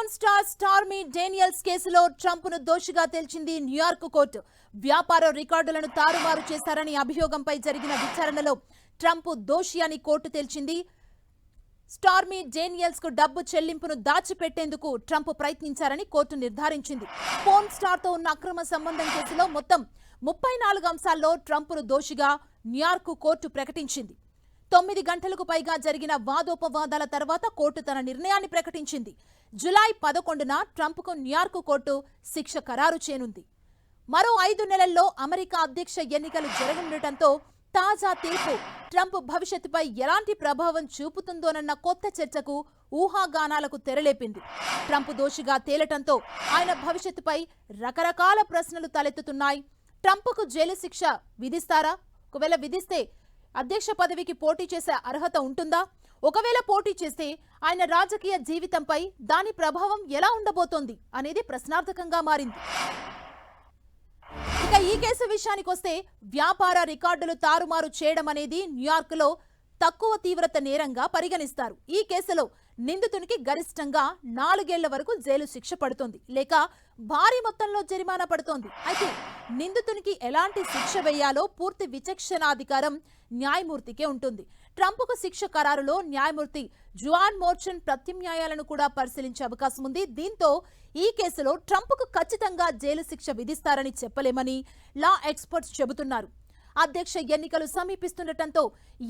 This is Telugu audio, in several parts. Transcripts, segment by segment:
పోర్న్ స్టార్ స్టార్మీ డేనియల్స్ కేసులో ట్రంప్ను దోషిగా తేల్చింది న్యూయార్క్ కోర్టు. వ్యాపార రికార్డులను తారుమారు చేశారని అభియోగంపై జరిగిన విచారణలో ట్రంప్ దోషి అని కోర్టు తేల్చింది. స్టార్మీ డేనియల్స్కు డబ్బు చెల్లింపును దాచిపెట్టేందుకు ట్రంప్ ప్రయత్నించారని కోర్టు నిర్ధారించింది. పోర్న్ స్టార్తో ఉన్న అక్రమ సంబంధం కేసులో మొత్తం ముప్పై నాలుగు అంశాల్లో ట్రంప్ను దోషిగా న్యూయార్క్ కోర్టు ప్రకటించింది. తొమ్మిది గంటలకు పైగా జరిగిన వాదోపవాదాల తర్వాత కోర్టు తన నిర్ణయాన్ని ప్రకటించింది. జులై పదకొండున ట్రంప్కు న్యూయార్క్ కోర్టు శిక్ష ఖరారు చేయనుంది. మరో ఐదు నెలల్లో అమెరికా అధ్యక్ష ఎన్నికలు జరగనుండటంతో తాజా తీర్పు ట్రంప్ భవిష్యత్తుపై ఎలాంటి ప్రభావం చూపుతుందోనన్న కొత్త చర్చకు ఊహాగానాలకు తెరలేపింది. ట్రంప్ దోషిగా తేలటంతో ఆయన భవిష్యత్తుపై రకరకాల ప్రశ్నలు తలెత్తుతున్నాయి. ట్రంప్కు జైలు శిక్ష విధిస్తారా? ఒకవేళ విధిస్తే అధ్యక్ష పదవికి పోటీ చేసే అర్హత ఉంటుందా? ఒకవేళ పోటీ చేస్తే ఆయన రాజకీయ జీవితంపై దాని ప్రభావం ఎలా ఉండబోతోంది అనేది ప్రశ్నార్థకంగా మారింది. ఇక ఈ కేసు విషయానికి వస్తే వ్యాపార రికార్డులు తారుమారు చేయడం అనేది న్యూయార్క్లో తక్కువ తీవ్రత నేరంగా పరిగణిస్తారు. ఈ కేసులో నిందితునికి గరిష్టంగా నాలుగేళ్ళ వరకు జైలు శిక్ష పడుతోంది. లేక భారీ మొత్తంలో జరిమానా పడుతోంది. అయితే నిందితునికి ఎలాంటి శిక్ష వేయాలో పూర్తి విచక్షణాధికారం న్యాయమూర్తికే ఉంటుంది. ట్రంప్కు శిక్ష ఖరారులో న్యాయమూర్తి జువాన్ మోర్చన్ ప్రత్యామ్నాయాలను కూడా పరిశీలించే అవకాశం ఉంది. దీంతో ఈ కేసులో ట్రంప్కు ఖచ్చితంగా జైలు శిక్ష విధిస్తారని చెప్పలేమని లా ఎక్స్పర్ట్స్ చెబుతున్నారు. అధ్యక్ష ఎన్నికలు సమీపిస్తుండటంతో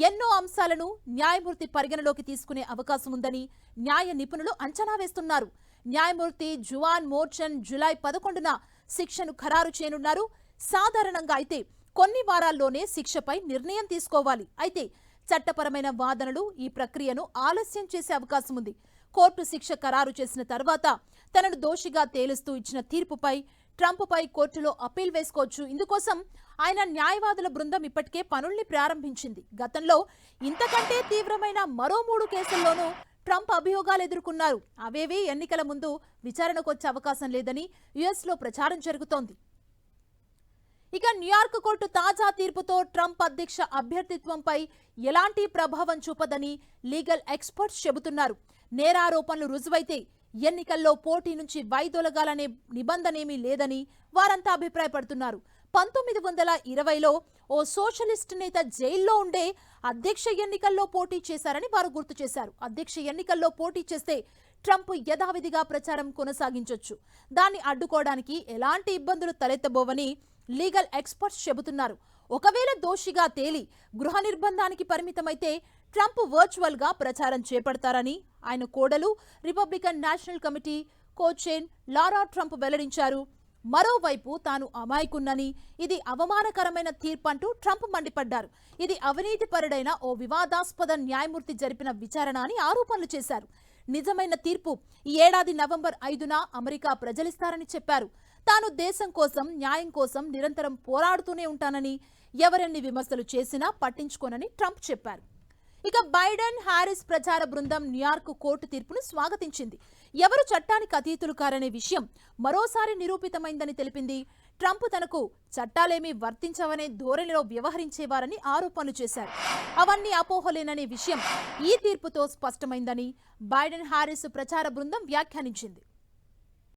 ఎన్నో అంశాలను న్యాయమూర్తి పరిగణలోకి తీసుకునే అవకాశం ఉందని న్యాయ నిపుణులు అంచనా వేస్తున్నారు. న్యాయమూర్తి జువాన్ మోర్చన్ జులై పదకొండున శిక్షను ఖరారు చేయనున్నారు. సాధారణంగా అయితే కొన్ని వారాల్లోనే శిక్షపై నిర్ణయం తీసుకోవాలి. అయితే చట్టపరమైన వాదనలు ఈ ప్రక్రియను ఆలస్యం చేసే అవకాశం ఉంది. కోర్టు శిక్ష ఖరారు చేసిన తర్వాత తనను దోషిగా తేలుస్తూ ఇచ్చిన తీర్పుపై ట్రంప్పై కోర్టులో అప్పీల్ వేసుకోవచ్చు. ఇందుకోసం ఆయన న్యాయవాదుల బృందం ఇప్పటికే పనుల్ని ప్రారంభించింది. గతంలో ఇంతకంటే తీవ్రమైన మరో మూడు కేసుల్లోనూ ట్రంప్ అభియోగాలు ఎదుర్కొన్నారు. అవేవీ ఎన్నికల ముందు విచారణకు వచ్చే అవకాశం లేదని యుఎస్లో ప్రచారం జరుగుతోంది. ఇక న్యూయార్క్ కోర్టు తాజా తీర్పుతో ట్రంప్ అధ్యక్ష అభ్యర్థిత్వంపై ఎలాంటి ప్రభావం చూపదని లీగల్ ఎక్స్పర్ట్స్ చెబుతున్నారు. నేరారోపణలు రుజువైతే ఎన్నికల్లో పోటీ నుంచి వైదొలగాలనే నిబంధనేమీ లేదని వారంతా అభిప్రాయపడుతున్నారు. పంతొమ్మిది వందల ఇరవైలో ఓ సోషలిస్ట్ నేత జైల్లో ఉండే అధ్యక్ష ఎన్నికల్లో పోటీ చేశారని వారు గుర్తు చేశారు. అధ్యక్ష ఎన్నికల్లో పోటీ చేస్తే ట్రంప్ యథావిధిగా ప్రచారం కొనసాగించొచ్చు. దాన్ని అడ్డుకోవడానికి ఎలాంటి ఇబ్బందులు తలెత్తబోవని లీగల్ ఎక్స్పర్ట్స్ చెబుతున్నారు. ఒకవేళ దోషిగా తేలి గృహ నిర్బంధానికి పరిమితమైతే ట్రంప్ వర్చువల్గా ప్రచారం చేపడతారని ఆయన కోడలు రిపబ్లికన్ నేషనల్ కమిటీ కోచైన్ లారా ట్రంప్ వెల్లడించారు. మరోవైపు తాను అమాయకున్నని ఇది అవమానకరమైన తీర్పు అంటూ ట్రంప్ మండిపడ్డారు. ఇది అవినీతిపరుడైన ఓ వివాదాస్పద న్యాయమూర్తి జరిపిన విచారణ అని ఆరోపణలు చేశారు. నిజమైన తీర్పు ఈ ఏడాది నవంబర్ ఐదున అమెరికా ప్రజలిస్తారని చెప్పారు. తాను దేశం కోసం న్యాయం కోసం నిరంతరం పోరాడుతూనే ఉంటానని ఎవరెన్ని విమర్శలు చేసినా పట్టించుకోనని ట్రంప్ చెప్పారు. ఇక బైడెన్ హ్యారిస్ ప్రచార బృందం న్యూయార్క్ కోర్టు తీర్పును స్వాగతించింది. ఎవరు చట్టానికి అతీతులు కారనే విషయం మరోసారి నిరూపితమైందని తెలిపింది. ట్రంప్ తనకు చట్టాలేమీ వర్తించవనే ధోరణిలో వ్యవహరించేవారని ఆరోపణలు చేశారు. అవన్నీ అపోహలేననే విషయం ఈ తీర్పుతో స్పష్టమైందని బైడెన్ హ్యారిస్ ప్రచార బృందం వ్యాఖ్యానించింది.